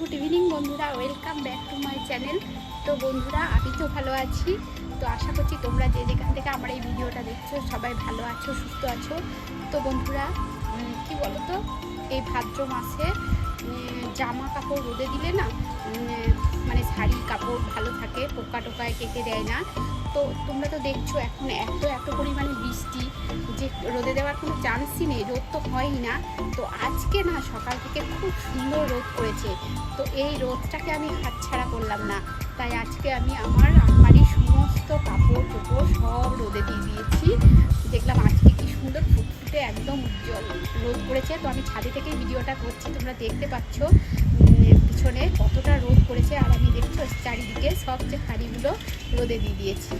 Good evening বন্ধুরা, welcome back to my channel. তো বন্ধুরা, আমি তো ভালো আছি। তো আশা করছি তোমরা যে যেখান থেকে আমার এই ভিডিওটা দেখছ, সবাই ভালো আছো, সুস্থ আছো। তো বন্ধুরা কি বলো তো এই ভাদ্র মাসে জামা কাপড় রোদে দিলে না মানে শাড়ি কাপড় ভালো থাকে, পোকা টোকায় কেটে দেয় না। তো তোমরা তো দেখছ এখন এত এত পরিমাণে বৃষ্টি, যে রোদে দেওয়ার কোনো চান্সই নেই, রোদ তো হয়ই না। তো আজকে না সকাল থেকে খুব সুন্দর রোদ করেছে তো এই রোদটাকে আমি হাতছাড়া করলাম না। তাই আজকে আমি আমার আলমারির সমস্ত কাপড় চোপড় সব রোদে দিয়ে দিয়েছি। দেখলাম আজকে কি সুন্দর ফুটফুটে একদম উজ্জ্বল রোদ করেছে তো আমি ছাদে থেকেই ভিডিওটা করছি, তোমরা দেখতে পাচ্ছ। পিছনে কতটা রোদ করেছে আর আমি দেখছ চারিদিকে সব যে শাড়িগুলো রোদে দিয়ে দিয়েছি।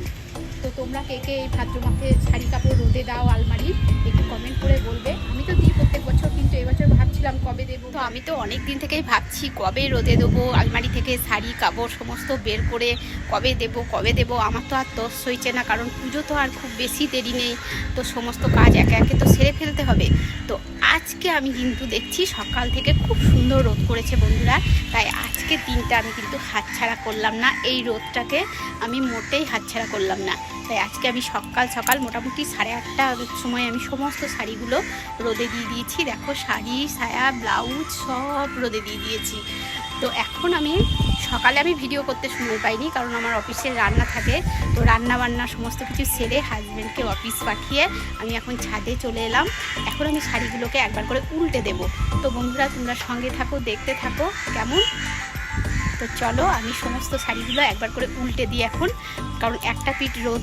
তো তোমরা কে কে এই ভাদ্র মাসে শাড়ি কাপড় রোদে দাও আলমারি, একটু কমেন্ট করে বলবে। আমি তো দিই প্রত্যেক বছর, কিন্তু এবছর ভাবছিলাম কবে দেবো। তো আমি তো অনেক দিন থেকেই ভাবছি কবে রোদে দেবো, আলমারি থেকে শাড়ি, কাপড় সমস্ত বের করে কবে দেব কবে দেব, আমার তো আর দোষ হয়েছে না, কারণ পুজো তো আর খুব বেশি দেরি নেই। তো সমস্ত কাজ একে একে তো সেরে ফেলতে হবে। তো আজকে আমি কিন্তু দেখছি সকাল থেকে খুব সুন্দর রোদ করেছে বন্ধুরা। তাই আজকে দিনটা আমি কিন্তু হাতছাড়া করলাম না, এই রোদটাকে আমি মোটেই হাতছাড়া করলাম না। তাই আজকে আমি সকাল সকাল মোটামুটি সাড়ে আটটা সময় আমি সমস্ত শাড়িগুলো রোদে দিয়ে দিয়েছি। দেখো শাড়ি, সায়া, ব্লাউজ সব রোদে দিয়ে দিয়েছি। তো এখন আমি সকালে আমি ভিডিও করতে সময় পাইনি, কারণ আমার অফিসে রান্না থাকে। তো রান্না বান্না সমস্ত কিছু সেরে হাজব্যান্ডকে অফিস পাঠিয়ে আমি এখন ছাদে চলে এলাম। এখন আমি শাড়িগুলোকে একবার করে উল্টে দেব। তো বন্ধুরা, তোমরা সঙ্গে থাকো, দেখতে থাকো। কেমন? তো চলো, আমি সমস্ত শাড়িগুলো একবার করে উল্টে দিই এখন। কারণ একটা পিঠ রোদ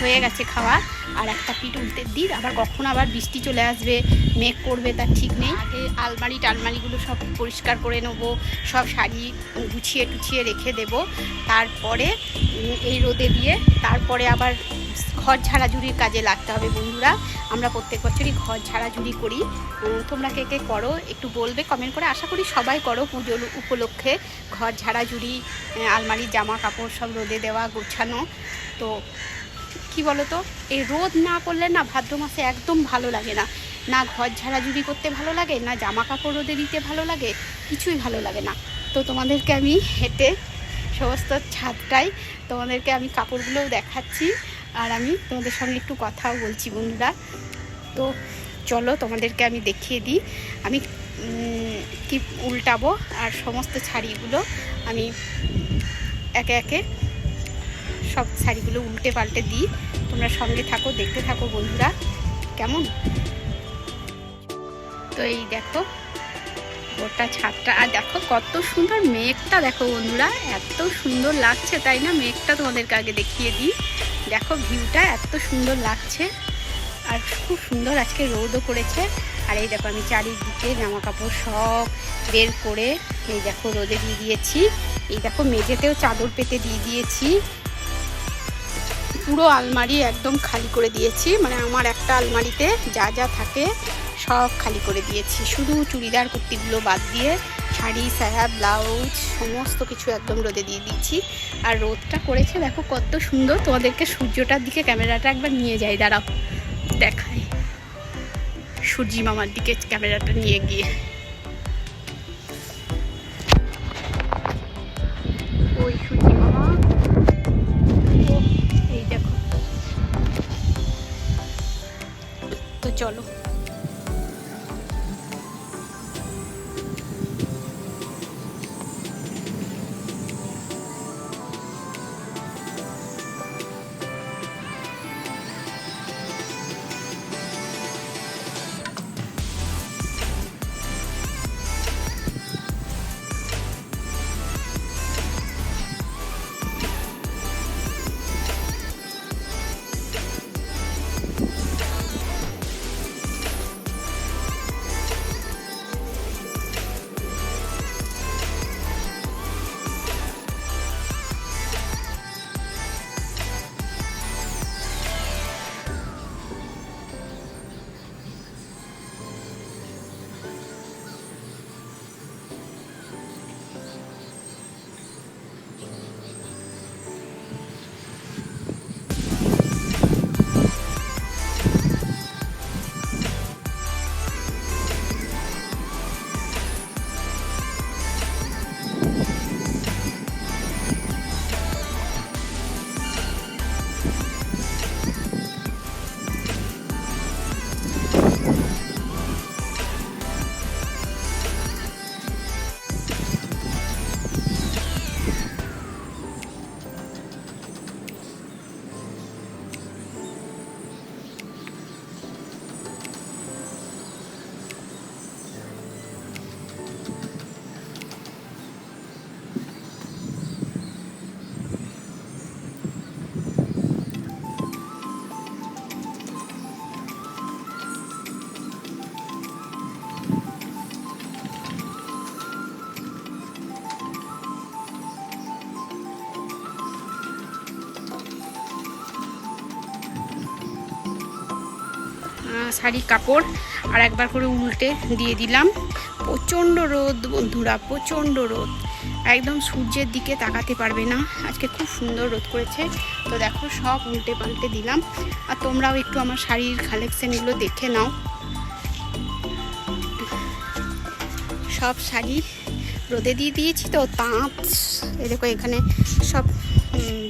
হয়ে গেছে খাওয়া, আর একটা পিঠ উল্টে দিই। আবার কখন আবার বৃষ্টি চলে আসবে, মেঘ করবে, তার ঠিক নেই। আগে আলমারি টালমারিগুলো সব পরিষ্কার করে নেব, সব শাড়ি গুছিয়ে টুছিয়ে রেখে দেব। তারপরে এই রোদে দিয়ে, তারপরে আবার ঘর ঝাড়াঝুড়ির কাজে লাগতে হবে বন্ধুরা। আমরা প্রত্যেক বছরই ঘর ঝাড়াঝুড়ি করি। তোমরা কে কে করো একটু বলবে কমেন্ট করে। আশা করি সবাই করো পুজোর উপলক্ষে। ঘর ঝাড়াঝুড়ি আহ, আলমারির জামা কাপড় সব রোদে দেওয়া গোছানো। তো কি বলো তো এই রোদ না করলে না ভাদ্র মাসে একদম ভালো লাগে না। না ঘর ঝাড়াঝুড়ি করতে ভালো লাগে না জামা কাপড় রোদে দিতে ভালো লাগে কিছুই ভালো লাগে না। তো তোমাদেরকে আমি হেঁটে সমস্ত ছাদটাই তোমাদেরকে আমি কাপড়গুলোও দেখাচ্ছি। আর আমি তোমাদের সঙ্গে একটু কথাও বলছি বন্ধুরা। তো চলো তোমাদেরকে আমি দেখিয়ে দিই। আমি কি উল্টাবো আর সমস্ত শাড়িগুলো আমি একে একে সব শাড়িগুলো উল্টে পাল্টে দিই। তোমরা সঙ্গে থাকো, দেখতে থাকো বন্ধুরা। কেমন? তো এই দেখো গোটা ছাদটা। আর দেখো কত সুন্দর মেঘটা, দেখো বন্ধুরা, এত সুন্দর লাগছে, তাই না? মেঘটা তোমাদেরকে আগে দেখিয়ে দিই। দেখো ভিউটা এত সুন্দর লাগছে, আর খুব সুন্দর আজকে রোদও করেছে আর এই দেখো আমি চারিদিকে জামা কাপড় সব বের করে এই দেখো রোদে দিয়ে দিয়েছি। এই দেখো মেঝেতেও চাদর পেতে দিয়ে দিয়েছি। পুরো আলমারি একদম খালি করে দিয়েছি মানে আমার একটা আলমারিতে যা যা থাকে। সব খালি করে দিয়েছি। শুধু চুড়িদার কুর্তিগুলো বাদ দিয়ে শাড়ি সায়া ব্লাউজ, সমস্ত কিছু একদম রোদে দিয়ে দিচ্ছি আর রোদটা করেছে, দেখো কত সুন্দর। তোমাদেরকে সূর্যটার দিকে ক্যামেরাটা একবার নিয়ে যাই, দাঁড়াও, দেখাই। সূর্যি মামার দিকে ক্যামেরাটা নিয়ে গিয়ে। শাড়ির কাপড় আর একবার করে উল্টে দিয়ে দিলাম। প্রচণ্ড রোদ বন্ধুরা, প্রচণ্ড রোদ। একদম সূর্যের দিকে তাকাতে পারবে না। আজকে খুব সুন্দর রোদ করেছে। তো দেখো, সব উল্টে পাল্টে দিলাম। আর তোমরাও একটু আমার শাড়ির কালেকশানগুলো দেখে নাও। সব শাড়ি রোদে দিয়ে দিয়েছি তো, তাঁত দেখো এখানে সব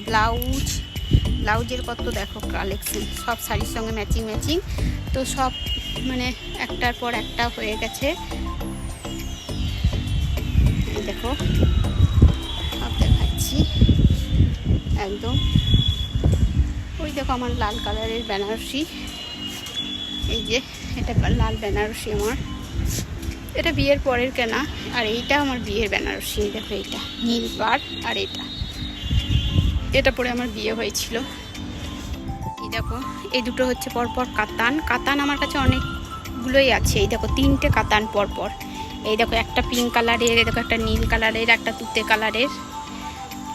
ব্লাউজ ব্লাউজের কত দেখো, কালেকশন, সব শাড়ির সঙ্গে ম্যাচিং ম্যাচিং তো সব মানে একটার পর একটা হয়ে গেছে। দেখো, সব দেখাচ্ছি। একদম। ওই দেখো আমার লাল কালারের বেনারসি। এই যে, এটা লাল বেনারসি আমার। এটা বিয়ের পরের কেনা, আর এইটা আমার বিয়ের বেনারসি দেখো এইটা, নীল পাড় আর এটা। এটা পরে আমার বিয়ে হয়েছিল। এই দেখো, এই দুটো হচ্ছে পরপর কাতান। কাতান আমার কাছে অনেকগুলোই আছে। এই দেখো, তিনটে কাতান পরপর। এই দেখো, একটা পিঙ্ক কালারের এই দেখো, একটা নীল কালারের একটা তুতে কালারের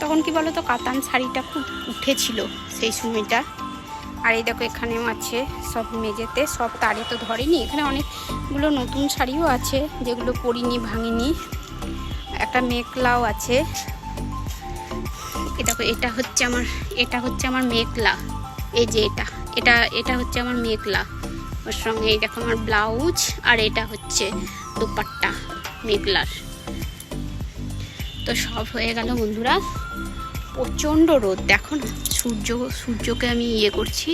তখন কি বলো তো কাতান শাড়িটা খুব উঠেছিল সেই সময়টা। আর এই দেখো, এখানেও আছে সব মেঝেতে, সব তারে তো ধরেনি। এখানে অনেকগুলো নতুন শাড়িও আছে, যেগুলো পরিনি, ভাঙিনি। একটা মেঘলাও আছে। দেখো, এটা হচ্ছে আমার, এটা হচ্ছে আমার মেঘলা এই যে এটা এটা এটা হচ্ছে আমার মেঘলা ওর সঙ্গে এই দেখো আমার ব্লাউজ, আর এটা হচ্ছে দুপাট্টা মেঘলার তো সব হয়ে গেল বন্ধুরা। প্রচণ্ড রোদ, দেখো না, সূর্য, সূর্যকে আমি ইয়ে করছি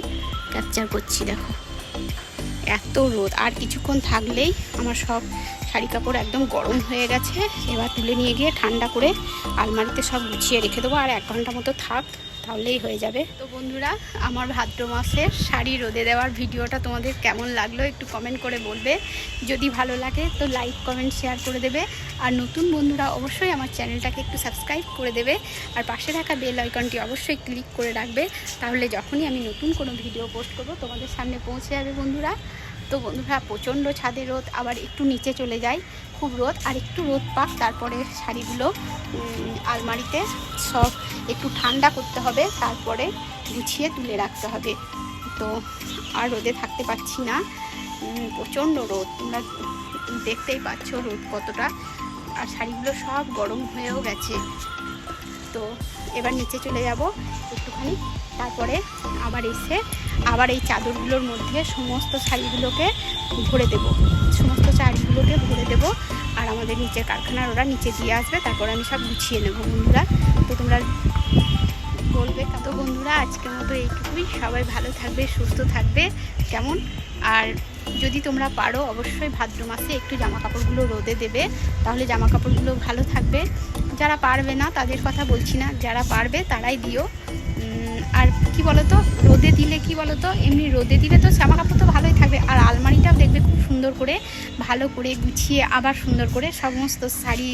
ক্যাপচার করছি, দেখো। এত রোদ। আর কিছুক্ষণ থাকলেই আমার সব শাড়ি কাপড় একদম গরম হয়ে গেছে। এবার তুলে নিয়ে গিয়ে ঠান্ডা করে আলমারিতে সব গুছিয়ে রেখে দেবো। আর এক ঘণ্টা মতো থাক। তাহলেই হয়ে যাবে। তো বন্ধুরা, আমার ভাদ্র মাসের শাড়ি রোদে দেওয়ার ভিডিওটা তোমাদের কেমন লাগল একটু কমেন্ট করে বলবে। যদি ভালো লাগে তো লাইক কমেন্ট শেয়ার করে দেবে। আর নতুন বন্ধুরা অবশ্যই আমার চ্যানেলটাকে একটু সাবস্ক্রাইব করে দেবে। আর পাশে থাকা বেল আইকনটি অবশ্যই ক্লিক করে রাখবে। তাহলে যখনই আমি নতুন কোনো ভিডিও পোস্ট করব, তোমাদের সামনে পৌঁছে যাবে বন্ধুরা। তো বন্ধুরা, প্রচণ্ড ছাদে রোদ, আবার একটু নিচে চলে যায় খুব রোদ আর একটু রোদ পাক, তারপরে শাড়িগুলো আলমারিতে সব একটু ঠান্ডা করতে হবে, তারপরে গুছিয়ে তুলে রাখতে হবে। তো আর রোদে থাকতে পারছি না। প্রচণ্ড রোদ, তোমরা দেখতেই পাচ্ছ রোদ কতটা। আর শাড়িগুলো সব গরম হয়েও গেছে। তো এবার নিচে চলে যাব একটুখানি, তারপরে আবার এসে আবার এই চাদরগুলোর মধ্যে সমস্ত শাড়িগুলোকে ভরে দেব। শাড়িগুলোকে ভরে দেব। আর আমাদের নিচের কারখানার ওরা নিচে দিয়ে আসবে, তারপর আমি সব গুছিয়ে নেব বন্ধুরা। তো তোমরা বলবে, তো বন্ধুরা, আজকের মতো এইটুকুই। সবাই ভালো থাকবে, সুস্থ থাকবে, কেমন? আর যদি তোমরা পারো, অবশ্যই ভাদ্র মাসে একটু জামা কাপড়গুলো রোদে দেবে, তাহলে জামা কাপড়গুলো ভালো থাকবে। যারা পারবে না, তাদের কথা বলছি না। যারা পারবে, তারাই দিও। কি বলতো? রোদে দিলে কি বলতো? এমনি রোদে দিলে তো জামা কাপড় তো ভালোই থাকবে। আর আলমারিটাও দেখবে খুব সুন্দর করে, ভালো করে গুছিয়ে আবার সুন্দর করে সমস্ত শাড়ি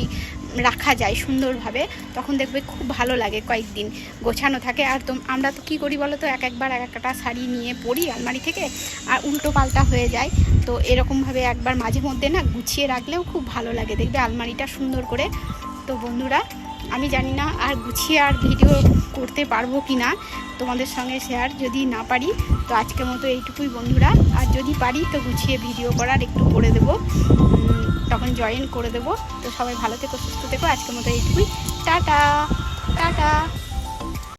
রাখা যায় সুন্দরভাবে। তখন দেখবে খুব ভালো লাগে কয়েকদিন গোছানো থাকে। আর তো আমরা তো কী করি বলো তো এক একবার এক একটা শাড়ি নিয়ে পরি আলমারি থেকে, আর উল্টো পাল্টা হয়ে যায়। তো এরকমভাবে একবার মাঝে মধ্যে না গুছিয়ে রাখলেও খুব ভালো লাগে। দেখবে আলমারিটা সুন্দর করে। তো বন্ধুরা আমি জানি না আর গুছিয়ে আর ভিডিও করতে পারব কি না, তোমাদের সঙ্গে শেয়ার যদি না পারি, তো আজকের মতো এইটুকুই বন্ধুরা। আর যদি পারি, তো গুছিয়ে ভিডিও করার একটু করে দেব। তখন জয়েন করে দেব। তো সবাই ভালো থেকো, সুস্থ থেকো। আজকের মতো এইটুকুই। টাটা! টাটা!